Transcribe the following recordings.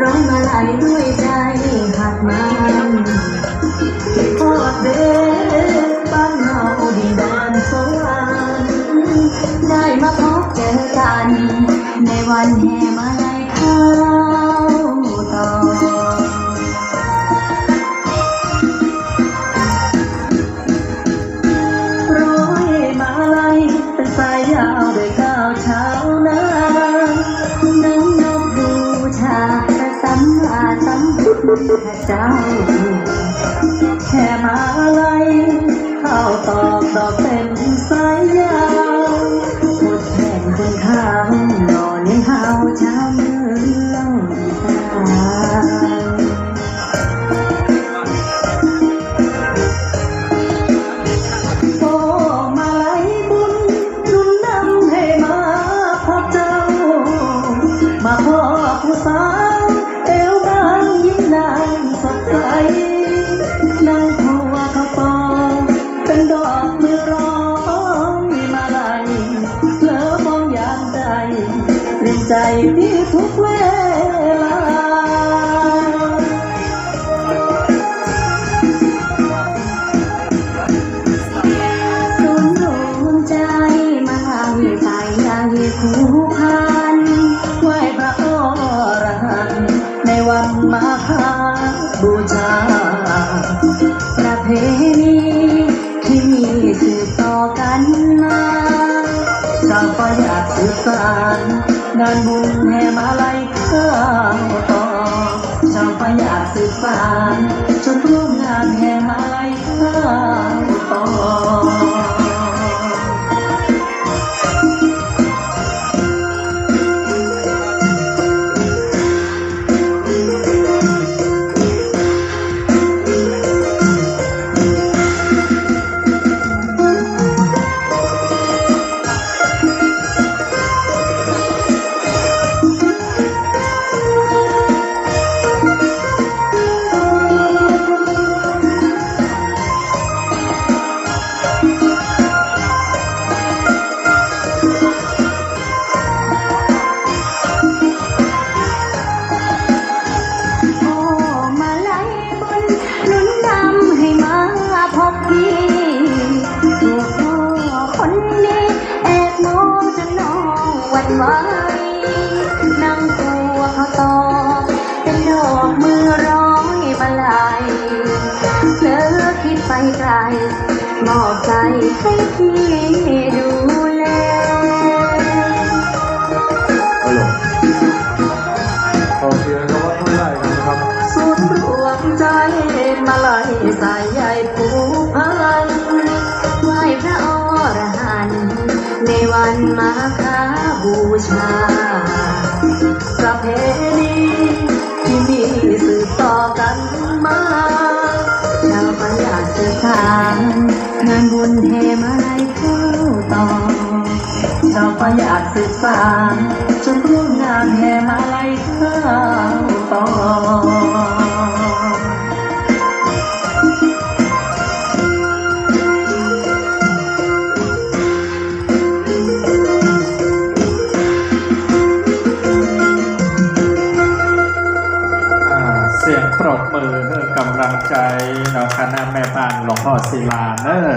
ร้องมาลัยด้วยใจหักมันพ่อเด้บ้านเฮาดีดานสวรรค์ได้มาพบเจอกัน ในวันแห่ง มพุทธเจ้าแค่มา ใจที่ทุกเวลาสุนโดนใจมาวิสายยาวิคูพันไหวพระอรหันต์ในวันมาคาบูชา ประเพณีที่มีสืบต่อกันมาชาวก็อยากสืบสาน งานบุญแห่มาลัยข้าว ไหวนั่งตัวเขาตอกเป็นดอกมือร้อยมาลัยเผลอคิดไปไกลมอบใจให้พี่ดูแลฮัลโหลโอเคครับว่าท่าไหร่กันนะครับ สุดรวมใจมาลายสายใยผูกพันไหวพระอรหันต์ในวันมาค บูชา ประเพณีที่มีสืบต่อกันมาชาวประหยัดสืบสานงานบุญเทมาลัยเข้าต่อชาวประยาสืบสานจนร่วมงานแห่มาลัยเข้าต่อ ใจเนาะคณะแม่บ้านหลวงพ่อศิลาเนอ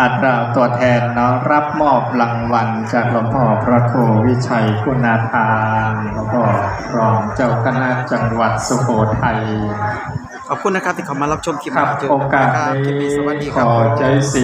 อัตราตัวแทนเนาะรับมอบรางวัลจากหลวงพ่อพระโควิชัยคุณาทานหลวงพ่อรองเจ้าคณะจังหวัดสุโขทัยขอบคุณนะครับที่เขามารับชมคลิปครับเจอโอกันกาสนะครับคลิปนี้นี้สวัสดีขครับอใจสิ